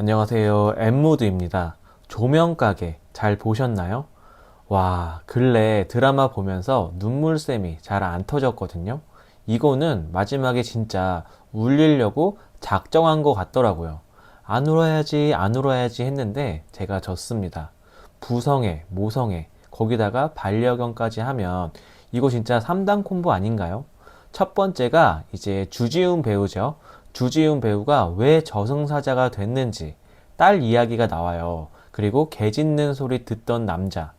안녕하세요. 엠모드입니다. 조명가게 잘 보셨나요? 와, 근래 드라마 보면서 눈물샘이 잘 안 터졌거든요. 이거는 마지막에 진짜 울리려고 작정한 것 같더라고요. 안 울어야지, 안 울어야지 했는데 제가 졌습니다. 부성애, 모성애, 거기다가 반려견까지 하면 이거 진짜 3단 콤보 아닌가요? 첫 번째가 이제 주지훈 배우죠. 주지훈 배우가 왜 저승사자가 됐는지 딸 이야기가 나와요. 그리고 개 짖는 소리 듣던 남자.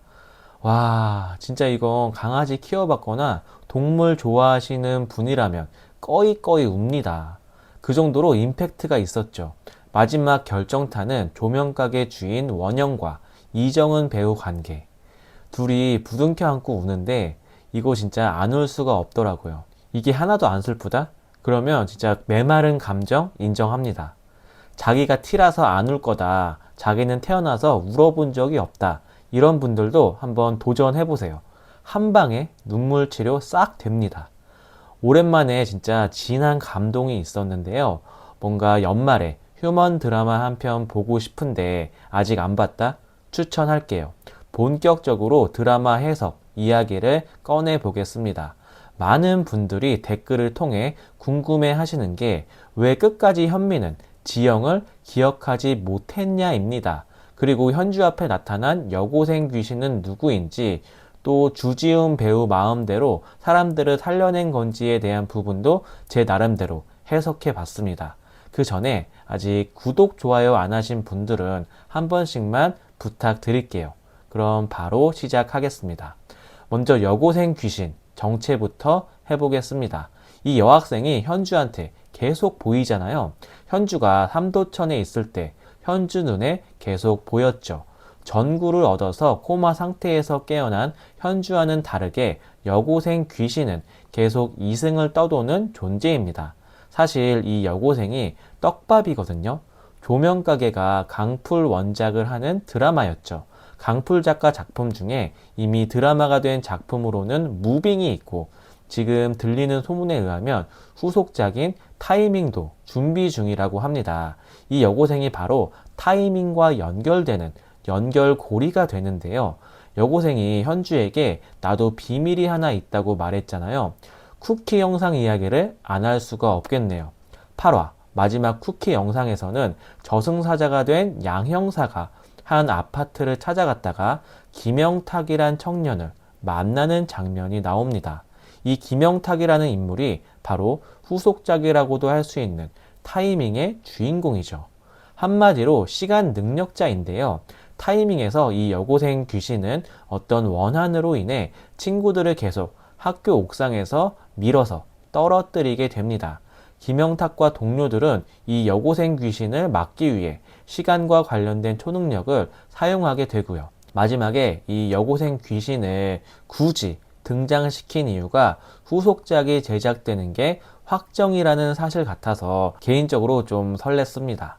와, 진짜 이건 강아지 키워봤거나 동물 좋아하시는 분이라면 꺼이꺼이 웁니다. 그 정도로 임팩트가 있었죠. 마지막 결정타는 조명가게 주인 원영과 이정은 배우 관계. 둘이 부둥켜 안고 우는데 이거 진짜 안 울 수가 없더라고요. 이게 하나도 안 슬프다? 그러면 진짜 메마른 감정 인정합니다. 자기가 티라서 안 울 거다. 자기는 태어나서 울어본 적이 없다. 이런 분들도 한번 도전해 보세요. 한 방에 눈물 치료 싹 됩니다. 오랜만에 진짜 진한 감동이 있었는데요. 뭔가 연말에 휴먼 드라마 한 편 보고 싶은데 아직 안 봤다? 추천할게요. 본격적으로 드라마 해석, 이야기를 꺼내 보겠습니다. 많은 분들이 댓글을 통해 궁금해 하시는 게 왜 끝까지 현미는 지영을 기억하지 못했냐입니다. 그리고 현주 앞에 나타난 여고생 귀신은 누구인지 또 주지훈 배우 마음대로 사람들을 살려낸 건지에 대한 부분도 제 나름대로 해석해 봤습니다. 그 전에 아직 구독, 좋아요 안 하신 분들은 한 번씩만 부탁드릴게요. 그럼 바로 시작하겠습니다. 먼저 여고생 귀신 정체부터 해보겠습니다. 이 여학생이 현주한테 계속 보이잖아요. 현주가 삼도천에 있을 때 현주 눈에 계속 보였죠. 전구를 얻어서 코마 상태에서 깨어난 현주와는 다르게 여고생 귀신은 계속 이승을 떠도는 존재입니다. 사실 이 여고생이 떡밥이거든요. 조명가게가 강풀 원작을 하는 드라마였죠. 강풀 작가 작품 중에 이미 드라마가 된 작품으로는 무빙이 있고 지금 들리는 소문에 의하면 후속작인 타이밍도 준비 중이라고 합니다. 이 여고생이 바로 타이밍과 연결되는 연결고리가 되는데요. 여고생이 현주에게 나도 비밀이 하나 있다고 말했잖아요. 쿠키 영상 이야기를 안 할 수가 없겠네요. 8화 마지막 쿠키 영상에서는 저승사자가 된 양형사가 한 아파트를 찾아갔다가 김영탁이란 청년을 만나는 장면이 나옵니다. 이 김영탁이라는 인물이 바로 후속작이라고도 할 수 있는 타이밍의 주인공이죠. 한마디로 시간 능력자인데요. 타이밍에서 이 여고생 귀신은 어떤 원한으로 인해 친구들을 계속 학교 옥상에서 밀어서 떨어뜨리게 됩니다. 김영탁과 동료들은 이 여고생 귀신을 막기 위해 시간과 관련된 초능력을 사용하게 되고요. 마지막에 이 여고생 귀신을 굳이 등장시킨 이유가 후속작이 제작되는 게 확정이라는 사실 같아서 개인적으로 좀 설렜습니다.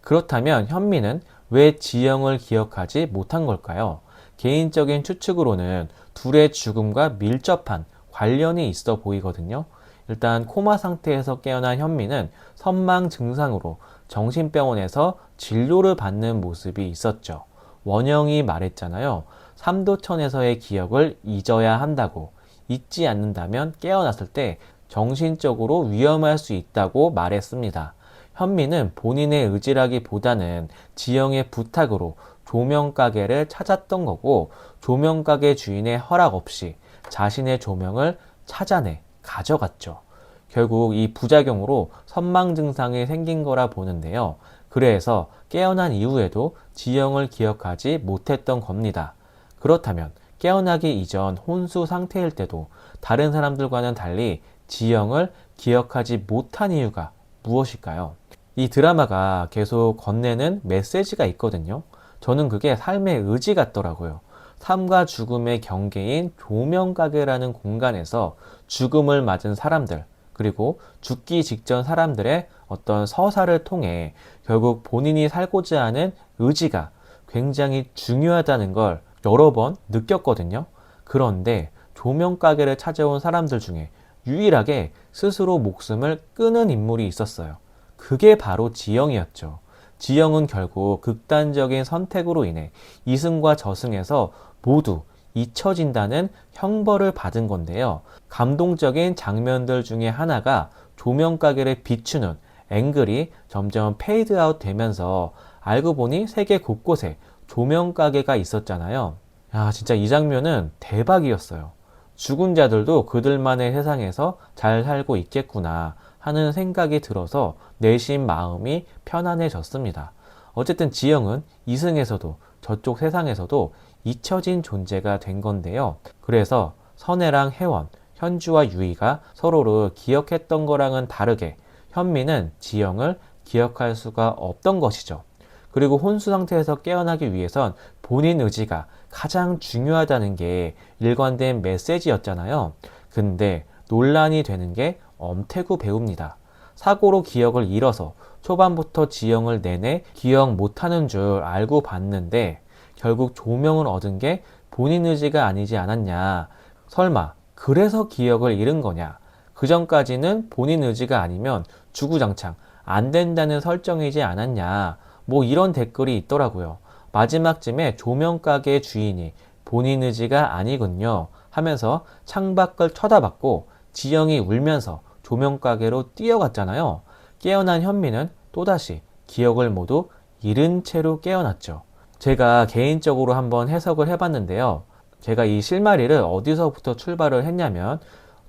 그렇다면 현미는 왜 지영을 기억하지 못한 걸까요? 개인적인 추측으로는 둘의 죽음과 밀접한 관련이 있어 보이거든요. 일단 코마 상태에서 깨어난 현미는 선망 증상으로 정신병원에서 진료를 받는 모습이 있었죠. 원영이 말했잖아요. 삼도천에서의 기억을 잊어야 한다고. 잊지 않는다면 깨어났을 때 정신적으로 위험할 수 있다고 말했습니다. 현미는 본인의 의지라기보다는 지영의 부탁으로 조명가게를 찾았던 거고 조명가게 주인의 허락 없이 자신의 조명을 찾아내 가져갔죠. 결국 이 부작용으로 선망 증상이 생긴 거라 보는데요. 그래서 깨어난 이후에도 지영을 기억하지 못했던 겁니다. 그렇다면 깨어나기 이전 혼수 상태일 때도 다른 사람들과는 달리 지영을 기억하지 못한 이유가 무엇일까요? 이 드라마가 계속 건네는 메시지가 있거든요. 저는 그게 삶의 의지 같더라고요. 삶과 죽음의 경계인 조명가게라는 공간에서 죽음을 맞은 사람들, 그리고 죽기 직전 사람들의 어떤 서사를 통해 결국 본인이 살고자 하는 의지가 굉장히 중요하다는 걸 여러 번 느꼈거든요. 그런데 조명가게를 찾아온 사람들 중에 유일하게 스스로 목숨을 끊은 인물이 있었어요. 그게 바로 지영이었죠. 지영은 결국 극단적인 선택으로 인해 이승과 저승에서 모두 잊혀진다는 형벌을 받은 건데요. 감동적인 장면들 중에 하나가 조명 가게를 비추는 앵글이 점점 페이드 아웃 되면서 알고 보니 세계 곳곳에 조명 가게가 있었잖아요. 야, 진짜 이 장면은 대박이었어요. 죽은 자들도 그들만의 세상에서 잘 살고 있겠구나 하는 생각이 들어서 내심 마음이 편안해졌습니다. 어쨌든 지영은 이승에서도 저쪽 세상에서도 잊혀진 존재가 된 건데요. 그래서 선혜랑 혜원, 현주와 유이가 서로를 기억했던 거랑은 다르게 현미는 지영을 기억할 수가 없던 것이죠. 그리고 혼수 상태에서 깨어나기 위해선 본인 의지가 가장 중요하다는 게 일관된 메시지였잖아요. 근데 논란이 되는 게 엄태구 배우입니다. 사고로 기억을 잃어서 초반부터 지영을 내내 기억 못하는 줄 알고 봤는데 결국 조명을 얻은 게 본인 의지가 아니지 않았냐. 설마 그래서 기억을 잃은 거냐. 그 전까지는 본인 의지가 아니면 주구장창 안 된다는 설정이지 않았냐. 뭐 이런 댓글이 있더라고요. 마지막쯤에 조명가게 주인이 본인 의지가 아니군요 하면서 창밖을 쳐다봤고 지영이 울면서 조명가게로 뛰어갔잖아요. 깨어난 현미는 또다시 기억을 모두 잃은 채로 깨어났죠. 제가 개인적으로 한번 해석을 해봤는데요. 제가 이 실마리를 어디서부터 출발을 했냐면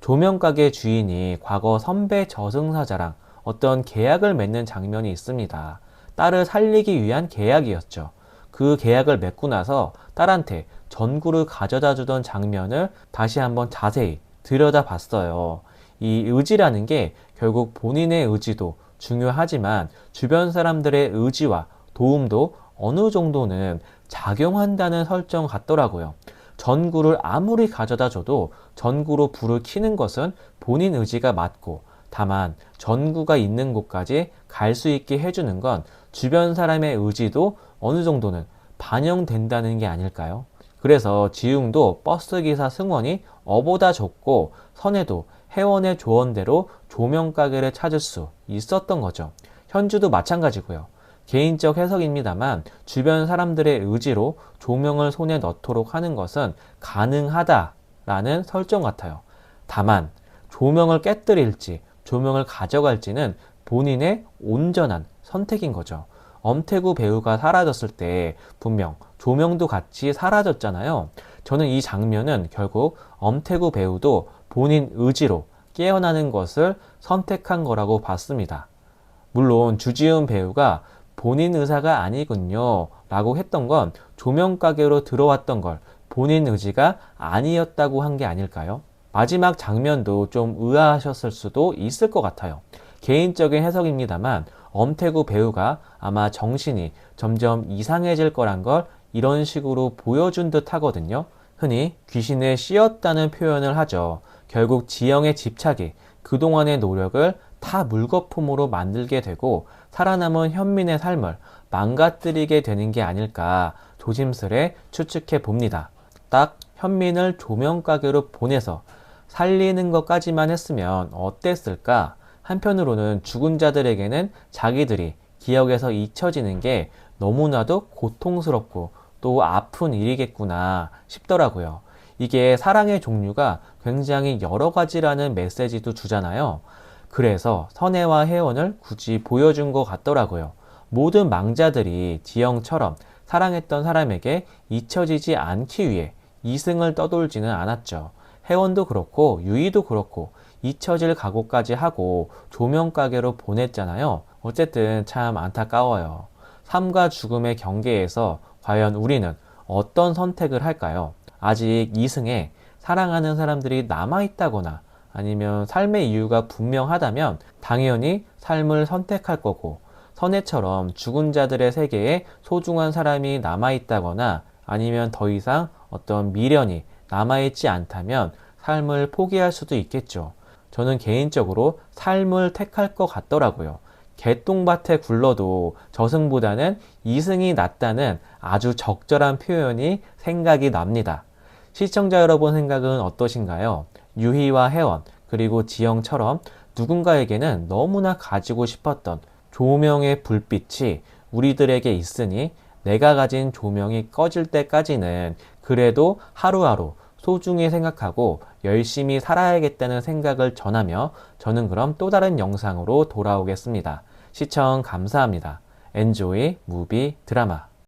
조명가게 주인이 과거 선배 저승사자랑 어떤 계약을 맺는 장면이 있습니다. 딸을 살리기 위한 계약이었죠. 그 계약을 맺고 나서 딸한테 전구를 가져다 주던 장면을 다시 한번 자세히 들여다 봤어요. 이 의지라는 게 결국 본인의 의지도 중요하지만 주변 사람들의 의지와 도움도 어느 정도는 작용한다는 설정 같더라고요. 전구를 아무리 가져다 줘도 전구로 불을 켜는 것은 본인 의지가 맞고 다만 전구가 있는 곳까지 갈 수 있게 해주는 건 주변 사람의 의지도 어느 정도는 반영된다는 게 아닐까요? 그래서 지웅도 버스기사 승원이 어보다 좋고 선혜도 회원의 조언대로 조명가게를 찾을 수 있었던 거죠. 현주도 마찬가지고요. 개인적 해석입니다만 주변 사람들의 의지로 조명을 손에 넣도록 하는 것은 가능하다라는 설정 같아요. 다만 조명을 깨뜨릴지 조명을 가져갈지는 본인의 온전한 선택인 거죠. 엄태구 배우가 사라졌을 때 분명 조명도 같이 사라졌잖아요. 저는 이 장면은 결국 엄태구 배우도 본인 의지로 깨어나는 것을 선택한 거라고 봤습니다. 물론 주지훈 배우가 본인 의사가 아니군요. 라고 했던 건 조명가게로 들어왔던 걸 본인 의지가 아니었다고 한 게 아닐까요? 마지막 장면도 좀 의아하셨을 수도 있을 것 같아요. 개인적인 해석입니다만 엄태구 배우가 아마 정신이 점점 이상해질 거란 걸 이런 식으로 보여준 듯 하거든요. 흔히 귀신을 씌었다는 표현을 하죠. 결국 지영의 집착이 그동안의 노력을 다 물거품으로 만들게 되고 살아남은 현민의 삶을 망가뜨리게 되는 게 아닐까 조심스레 추측해 봅니다. 딱 현민을 조명가게로 보내서 살리는 것까지만 했으면 어땠을까? 한편으로는 죽은 자들에게는 자기들이 기억에서 잊혀지는 게 너무나도 고통스럽고 또 아픈 일이겠구나 싶더라고요. 이게 사랑의 종류가 굉장히 여러 가지라는 메시지도 주잖아요. 그래서 선혜와 혜원을 굳이 보여준 것 같더라고요. 모든 망자들이 지영처럼 사랑했던 사람에게 잊혀지지 않기 위해 이승을 떠돌지는 않았죠. 혜원도 그렇고 유이도 그렇고 잊혀질 각오까지 하고 조명가게로 보냈잖아요. 어쨌든 참 안타까워요. 삶과 죽음의 경계에서 과연 우리는 어떤 선택을 할까요? 아직 이승에 사랑하는 사람들이 남아있다거나 아니면 삶의 이유가 분명하다면 당연히 삶을 선택할 거고 선혜처럼 죽은 자들의 세계에 소중한 사람이 남아있다거나 아니면 더 이상 어떤 미련이 남아있지 않다면 삶을 포기할 수도 있겠죠. 저는 개인적으로 삶을 택할 것 같더라고요. 개똥밭에 굴러도 저승보다는 이승이 낫다는 아주 적절한 표현이 생각이 납니다. 시청자 여러분 생각은 어떠신가요? 유희와 혜원, 그리고 지영처럼 누군가에게는 너무나 가지고 싶었던 조명의 불빛이 우리들에게 있으니 내가 가진 조명이 꺼질 때까지는 그래도 하루하루 소중히 생각하고 열심히 살아야겠다는 생각을 전하며 저는 그럼 또 다른 영상으로 돌아오겠습니다. 시청 감사합니다. 엔조이 무비 드라마